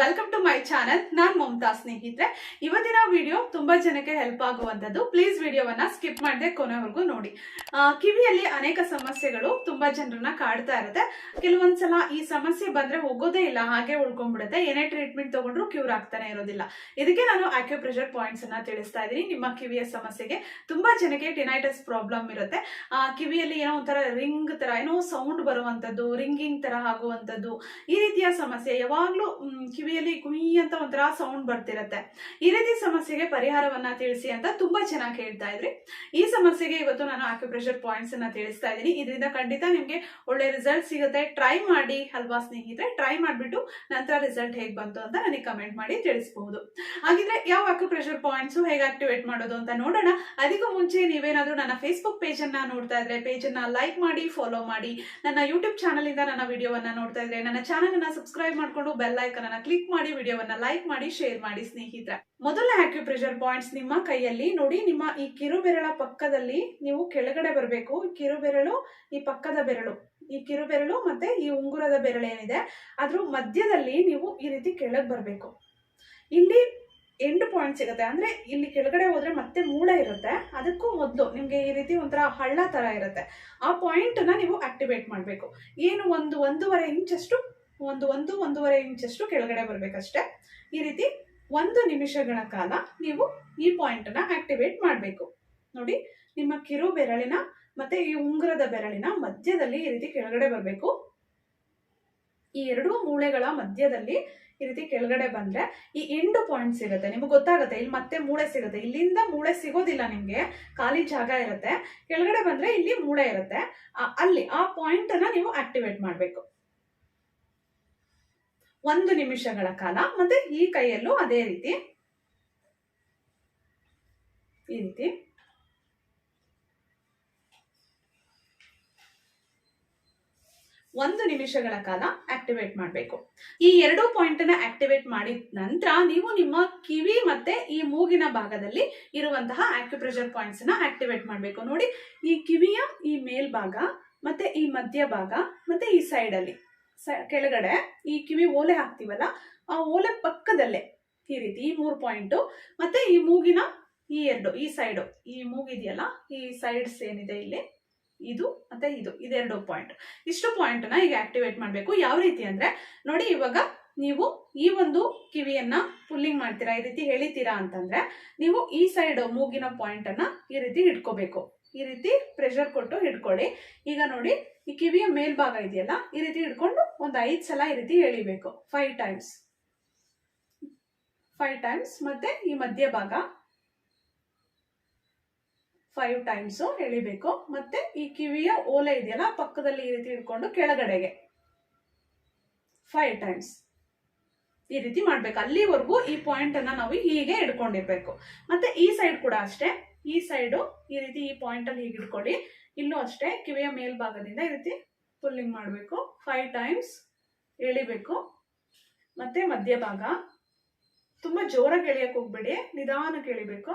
Welcome to my channel ನಾನ್ ಮಮತಾ ಸ್ನೇಹಿತರೆ. ಇವತ್ತಿನ ವಿಡಿಯೋ ತುಂಬಾ ಜನಕ್ಕೆ ಹೆಲ್ಪ್ ಆಗುವಂತದ್ದು ಪ್ಲೀಸ್ ವಿಡಿಯೋವನ್ನ ಸ್ಕಿಪ್ ಮಾಡದೆ ಕೊನೆವರೆಗೂ ನೋಡಿ. ಕಿವಿಯಲ್ಲಿ ಅನೇಕ ಸಮಸ್ಯೆಗಳು ತುಂಬಾ ಜನರನ್ನ ಕಾಡ್ತಾ ಇರುತ್ತೆ. ಕೆಲವೊಂದ್ಸಲ ಈ ಸಮಸ್ಯೆ ಬಂದ್ರೆ ಹೋಗೋದೇ ಇಲ್ಲ, ಹಾಗೆ ಉಳ್ಕೊಂಡ್ಬಿಡುತ್ತೆ. ಏನೇ ಟ್ರೀಟ್ಮೆಂಟ್ ತಗೊಂಡ್ರು ಕ್ಯೂರ್ ಆಗ್ತಾನೆ ಇರೋದಿಲ್ಲ. ಇದಕ್ಕೆ ನಾನು ಆಕ್ಯುಪ್ರೆಷರ್ ಪಾಯಿಂಟ್ಸ್ ಅನ್ನ ತಿಳಿಸ್ತಾ ಇದ್ದೀನಿ. ನಿಮ್ಮ ಕಿವಿಯ ಸಮಸ್ಯೆಗೆ ತುಂಬಾ ಜನಕ್ಕೆ ಟಿನೈಟಸ್ ಪ್ರಾಬ್ಲಮ್ ಇರುತ್ತೆ. ಕಿವಿಯಲ್ಲಿ ಏನೋ ಒಂಥರ ರಿಂಗ್ ತರ ಏನೋ ಸೌಂಡ್ ಬರುವಂತದ್ದು ರಿಂಗಿಂಗ್ ತರ ಆಗುವಂತದ್ದು ಈ ರೀತಿಯ ಸಮಸ್ಯೆ ಯಾವಾಗ್ಲೂ ಕಿವಿಯಲ್ಲಿ ಗುಯಿ ಅಂತ ಒಂಥರ ಸೌಂಡ್ ಬರ್ತಿರತ್ತೆ. ಈ ರೀತಿ ಸಮಸ್ಯೆಗೆ ಪರಿಹಾರವನ್ನ ತಿಳಿಸಿ ಅಂತ ತುಂಬಾ ಚೆನ್ನಾಗಿ ಹೇಳ್ತಾ ಇದ್ರಿ. ಈ ಸಮಸ್ಯೆಗೆ ಇವತ್ತು ನಾನು ಆಕ್ಯುಪ್ರೆಷರ್ ಪಾಯಿಂಟ್ಸ್ ಅನ್ನ ತಿಳಿಸ್ತಾ ಇದ್ದೀನಿ. ಇದರಿಂದ ಖಂಡಿತ ನಿಮ್ಗೆ ಒಳ್ಳೆ ರಿಸಲ್ಟ್ ಸಿಗುತ್ತೆ. ಟ್ರೈ ಮಾಡಿ ಅಲ್ವಾ ಸ್ನೇಹಿತರೆ? ಟ್ರೈ ಮಾಡ್ಬಿಟ್ಟು ನಂತರ ರಿಸಲ್ಟ್ ಹೇಗೆ ಬಂತು ಅಂತ ನನಗೆ ಕಮೆಂಟ್ ಮಾಡಿ ತಿಳಿಸಬಹುದು. ಹಾಗಿದ್ರೆ ಯಾವ ಆಕ್ಯುಪ್ರೆಷರ್ ಪಾಯಿಂಟ್ಸ್ ಹೇಗೆ ಆಕ್ಟಿವೇಟ್ ಮಾಡೋದು ಅಂತ ನೋಡೋಣ. ಅದಕ್ಕೂ ಮುಂಚೆ ನೀವೇನಾದ್ರೂ ನನ್ನ ಫೇಸ್ಬುಕ್ ಪೇಜ್ ಅನ್ನ ನೋಡ್ತಾ ಇದ್ರೆ ಪೇಜ್ ಅನ್ನ ಲೈಕ್ ಮಾಡಿ ಫಾಲೋ ಮಾಡಿ. ನನ್ನ ಯೂಟ್ಯೂಬ್ ಚಾನಲ್ ಇಂದ ನನ್ನ ವಿಡಿಯೋವನ್ನ ನೋಡ್ತಾ ಇದ್ರೆ, ನನ್ನ ಚಾನಲ್ ಅನ್ನ ಸಬ್ಸ್ಕ್ರೈಬ್ ಮಾಡ್ಕೊಂಡು ಬೆಲ್ ಐಕನ್ ಅನ್ನ ಕ್ಲಿಕ್ ಮಾಡಿ ವಿಡಿಯೋವನ್ನ ಲೈಕ್ ಮಾಡಿ, ಶೇರ್ ಮಾಡಿ ಸ್ನೇಹಿತರೆ. ಮೊದಲ ಆಕ್ಯುಪ್ರೆಷರ್ ಪಾಯಿಂಟ್ಸ್ ನಿಮ್ಮ ಕೈಯಲ್ಲಿ. ನೋಡಿ, ನಿಮ್ಮ ಈ ಕಿರು ಬೆರಳ ಪಕ್ಕದಲ್ಲಿ ನೀವು ಕೆಳಗಡೆ ಬರಬೇಕು. ಕಿರು ಬೆರಳು ಈ ಪಕ್ಕದ ಬೆರಳು. ಈ ಕಿರು ಬೆರಳು ಮತ್ತೆ ಈ ಉಂಗುರದ ಬೆರಳು ಏನಿದೆ, ಅದ್ರ ಮಧ್ಯದಲ್ಲಿ ನೀವು ಈ ರೀತಿ ಕೆಳಗೆ ಬರಬೇಕು. ಇಲ್ಲಿ ಎಂಡ್ ಪಾಯಿಂಟ್ ಸಿಗುತ್ತೆ. ಅಂದ್ರೆ ಇಲ್ಲಿ ಕೆಳಗಡೆ ಹೋದ್ರೆ ಮತ್ತೆ ಮೂಳೆ ಇರುತ್ತೆ. ಅದಕ್ಕೂ ಮೊದಲು ನಿಮ್ಗೆ ಈ ರೀತಿ ಒಂಥರ ಹಳ್ಳ ತರ ಇರುತ್ತೆ. ಆ ಪಾಯಿಂಟ್ ನೀವು ಆಕ್ಟಿವೇಟ್ ಮಾಡಬೇಕು. ಏನು ಒಂದು ಒಂದೂವರೆ ಇಂಚಷ್ಟು ಒಂದು ಒಂದು, ಒಂದೂವರೆ ಇಂಚಷ್ಟು ಕೆಳಗಡೆ ಬರಬೇಕಷ್ಟೇ. ಈ ರೀತಿ ಒಂದು ನಿಮಿಷಗಳ ಕಾಲ ನೀವು ಈ ಪಾಯಿಂಟ್ನ ಆಕ್ಟಿವೇಟ್ ಮಾಡಬೇಕು. ನೋಡಿ, ನಿಮ್ಮ ಕಿರು ಬೆರಳಿನ ಮತ್ತೆ ಈ ಉಂಗುರದ ಬೆರಳಿನ ಮಧ್ಯದಲ್ಲಿ ಈ ರೀತಿ ಕೆಳಗಡೆ ಬರಬೇಕು. ಈ ಎರಡೂ ಮೂಳೆಗಳ ಮಧ್ಯದಲ್ಲಿ ಈ ರೀತಿ ಕೆಳಗಡೆ ಬಂದ್ರೆ ಈ ಎಂಡು ಪಾಯಿಂಟ್ ಸಿಗುತ್ತೆ ನಿಮ್ಗೆ ಗೊತ್ತಾಗುತ್ತೆ, ಇಲ್ಲಿ ಮತ್ತೆ ಮೂಳೆ ಸಿಗುತ್ತೆ. ಇಲ್ಲಿಂದ ಮೂಳೆ ಸಿಗೋದಿಲ್ಲ ನಿಮ್ಗೆ, ಖಾಲಿ ಜಾಗ ಇರುತ್ತೆ. ಕೆಳಗಡೆ ಬಂದ್ರೆ ಇಲ್ಲಿ ಮೂಳೆ ಇರುತ್ತೆ. ಅಲ್ಲಿ ಆ ಪಾಯಿಂಟ್ ಅನ್ನ ನೀವು ಆಕ್ಟಿವೇಟ್ ಮಾಡಬೇಕು. ಒಂದು ನಿಮಿಷಗಳ ಕಾಲ ಮತ್ತೆ ಈ ಕೈಯಲ್ಲೂ ಅದೇ ರೀತಿ. ಈ ರೀತಿ. ಒಂದು ನಿಮಿಷಗಳ ಕಾಲ ಆಕ್ಟಿವೇಟ್ ಮಾಡಬೇಕು. ಈ ಎರಡು ಪಾಯಿಂಟ್ ಅನ್ನ ಆಕ್ಟಿವೇಟ್ ಮಾಡಿದ ನಂತರ ನೀವು ನಿಮ್ಮ ಕಿವಿ ಮತ್ತೆ ಈ ಮೂಗಿನ ಭಾಗದಲ್ಲಿ ಇರುವಂತಹ ಆಕ್ಯುಪ್ರೆಷರ್ ಪಾಯಿಂಟ್ಸ್ನ ಆಕ್ಟಿವೇಟ್ ಮಾಡಬೇಕು. ನೋಡಿ, ಈ ಕಿವಿಯ ಈ ಮೇಲ್ಭಾಗ ಮತ್ತೆ ಈ ಮಧ್ಯ ಭಾಗ ಮತ್ತೆ ಈ ಸೈಡ್ ಅಲ್ಲಿ. ಕೆಳಗಡೆ ಈ ಕಿವಿ ಓಲೆ ಹಾಕ್ತಿವಲ್ಲ, ಆ ಓಲೆ ಪಕ್ಕದಲ್ಲೇ ಈ ರೀತಿ ಈ ಮೂರು ಪಾಯಿಂಟು ಮತ್ತೆ ಈ ಮೂಗಿನ ಈ ಎರಡು, ಈ ಸೈಡು ಈ ಮೂಗಿದೆಯಲ್ಲ ಈ ಸೈಡ್ಸ್ ಏನಿದೆ ಇಲ್ಲಿ? ಇದು, ಮತ್ತೆ ಇದು, ಇದೆರಡು ಪಾಯಿಂಟ್ ಇಷ್ಟು ಪಾಯಿಂಟ್ನ ಈಗ ಆಕ್ಟಿವೇಟ್ ಮಾಡಬೇಕು. ಯಾವ ರೀತಿ ಅಂದ್ರೆ, ನೋಡಿ ಇವಾಗ ನೀವು ಈ ಒಂದು ಕಿವಿಯನ್ನ ಪುಲ್ಲಿಂಗ್ ಮಾಡ್ತೀರಾ, ಈ ರೀತಿ ಹೇಳಿತೀರಾ ಅಂತಂದ್ರೆ, ನೀವು ಈ ಸೈಡ್ ಮೂಗಿನ ಪಾಯಿಂಟ್ ಅನ್ನ ಈ ರೀತಿ ಹಿಡ್ಕೋಬೇಕು ಈ ರೀತಿ ಪ್ರೆಷರ್ ಕೊಟ್ಟು ಹಿಡ್ಕೊಳ್ಳಿ. ಈಗ ನೋಡಿ, ಈ ಕಿವಿಯ ಮೇಲ್ಭಾಗ ಇದೆಯಲ್ಲ, ಈ ರೀತಿ ಹಿಡ್ಕೊಂಡು ಒಂದು ಐದು ಸಲ ಈ ರೀತಿ ಎಳಿಬೇಕು. ಫೈವ್ ಟೈಮ್ಸ್ ಫೈವ್ ಟೈಮ್ಸ್ ಮತ್ತೆ ಈ ಮಧ್ಯಭಾಗ ಫೈವ್ ಟೈಮ್ಸ್ ಎಳಿಬೇಕು. ಮತ್ತೆ ಈ ಕಿವಿಯ ಓಲೆ ಇದೆಯಲ್ಲ, ಪಕ್ಕದಲ್ಲಿ ಈ ರೀತಿ ಹಿಡ್ಕೊಂಡು ಕೆಳಗಡೆಗೆ. ಫೈವ್ ಟೈಮ್ಸ್ ಈ ರೀತಿ ಮಾಡ್ಬೇಕು. ಅಲ್ಲಿವರೆಗೂ ಈ ಪಾಯಿಂಟ್ ಅನ್ನ ನಾವು ಹೀಗೆ ಹಿಡ್ಕೊಂಡಿರ್ಬೇಕು. ಮತ್ತೆ ಈ ಸೈಡ್ ಕೂಡ ಅಷ್ಟೇ. ಈ ಸೈಡು ಈ ರೀತಿ ಈ ಪಾಯಿಂಟ್ ಅಲ್ಲಿ ಹೀಗೆ ಹಿಡ್ಕೊಳ್ಳಿ. ಇಲ್ಲೂ ಅಷ್ಟೇ ಕಿವಿಯ ಮೇಲ್ಭಾಗದಿಂದ ಈ ರೀತಿ ಪುಲ್ಲಿಂಗ್ ಮಾಡಬೇಕು. ಫೈವ್ ಟೈಮ್ಸ್ ಎಳಿಬೇಕು. ಮತ್ತೆ ಮಧ್ಯಭಾಗ. ತುಂಬಾ ಜೋರಾಗಿ ಎಳಿಯಕ್ಕೆ ಹೋಗ್ಬೇಡಿ. ನಿಧಾನಕ್ಕೆ ಎಳಿಬೇಕು.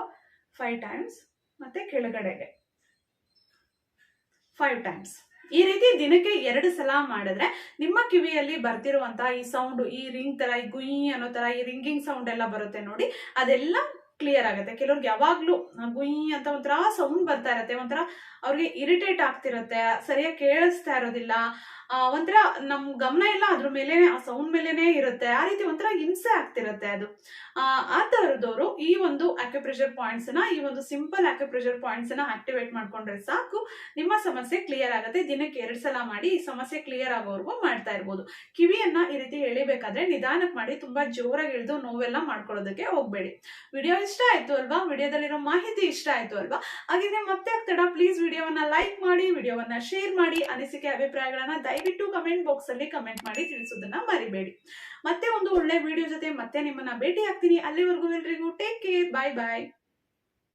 ಫೈವ್ ಟೈಮ್ಸ್ ಮತ್ತೆ ಕೆಳಗಡೆಗೆ. ಫೈವ್ ಟೈಮ್ಸ್ ಈ ರೀತಿ ದಿನಕ್ಕೆ ಎರಡು ಸಲ ಮಾಡಿದ್ರೆ ನಿಮ್ಮ ಕಿವಿಯಲ್ಲಿ ಬರ್ತಿರುವಂತಹ ಈ ಸೌಂಡ್ ಈ ರಿಂಗ್ ತರ, ಈ ಗುಯಿ ಅನ್ನೋ ತರ, ಈ ರಿಂಗಿಂಗ್ ಸೌಂಡ್ ಎಲ್ಲ ಬರುತ್ತೆ ನೋಡಿ, ಅದೆಲ್ಲ ಕ್ಲಿಯರ್ ಆಗುತ್ತೆ. ಕೆಲವ್ರಿಗೆ ಯಾವಾಗ್ಲೂ ಗುಯಿ ಅಂತ ಒಂಥರ ಸೌಂಡ್ ಬರ್ತಾ ಇರತ್ತೆ, ಒಂಥರ ಅವ್ರಿಗೆ ಇರಿಟೇಟ್ ಆಗ್ತಿರತ್ತೆ, ಸರಿಯಾಗಿ ಕೇಳಿಸ್ತಾ ಇರೋದಿಲ್ಲ. ಒಂಥರ ನಮ್ ಗಮನ ಎಲ್ಲ ಅದ್ರ ಮೇಲೆ ಆ ಸೌಂಡ್ ಮೇಲೆನೆ ಇರುತ್ತೆ. ಆ ರೀತಿ ಒಂಥರ ಹಿಂಸೆ ಆಗ್ತಿರತ್ತೆ ಅದು. ಆ ತರದವರು ಈ ಒಂದು ಆಕ್ಯುಪ್ರೆಷರ್ ಪಾಯಿಂಟ್ಸ್ನ, ಈ ಒಂದು ಸಿಂಪಲ್ ಆಕ್ಯುಪ್ರೆಷರ್ ಪಾಯಿಂಟ್ಸ್ನ ಆಕ್ಟಿವೇಟ್ ಮಾಡ್ಕೊಂಡ್ರೆ ಸಾಕು. ನಿಮ್ಮ ಸಮಸ್ಯೆ ಕ್ಲಿಯರ್ ಆಗುತ್ತೆ. ದಿನಕ್ಕೆ ಎರಡ್ ಸಲ ಮಾಡಿ ಈ ಸಮಸ್ಯೆ ಕ್ಲಿಯರ್ ಆಗೋವರೆಗೂ ಮಾಡ್ತಾ ಇರ್ಬೋದು. ಕಿವಿಯನ್ನ ಈ ರೀತಿ ಎಳಿಬೇಕಾದ್ರೆ ನಿಧಾನಕ್ಕೆ ಮಾಡಿ ತುಂಬಾ ಜೋರಾಗಿ ಇಳಿದು ನೋವೆಲ್ಲ ಮಾಡ್ಕೊಳ್ಳೋದಕ್ಕೆ ಹೋಗ್ಬೇಡಿ. ವಿಡಿಯೋ ಇಷ್ಟ ಆಯ್ತು ಅಲ್ವಾ? ವಿಡಿಯೋದಲ್ಲಿರೋ ಮಾಹಿತಿ ಇಷ್ಟ ಆಯ್ತು ಅಲ್ವಾ? ಹಾಗಿದ್ರೆ ಮತ್ತೆ ಆಗ್ತಡ. ಪ್ಲೀಸ್ ವಿಡಿಯೋವನ್ನ ಲೈಕ್ ಮಾಡಿ, ವಿಡಿಯೋವನ್ನ ಶೇರ್ ಮಾಡಿ, ಅನಿಸಿಕೆ, ಅಭಿಪ್ರಾಯಗಳನ್ನ ದಯವಿಟ್ಟು ಕಮೆಂಟ್ ಬಾಕ್ಸ್ ಅಲ್ಲಿ ಕಮೆಂಟ್ ಮಾಡಿ ತಿಳಿಸೋದನ್ನ ಮರಿಬೇಡಿ. ಮತ್ತೆ ಒಂದು ಒಳ್ಳೆ ವಿಡಿಯೋ ಜೊತೆ ಮತ್ತೆ ನಿಮ್ಮನ್ನ ಭೇಟಿ ಆಗ್ತೀನಿ ಅಲ್ಲಿವರೆಗೂ ಎಲ್ರಿಗೂ ಟೇಕ್ ಕೇರ್ ಬಾಯ್ ಬಾಯ್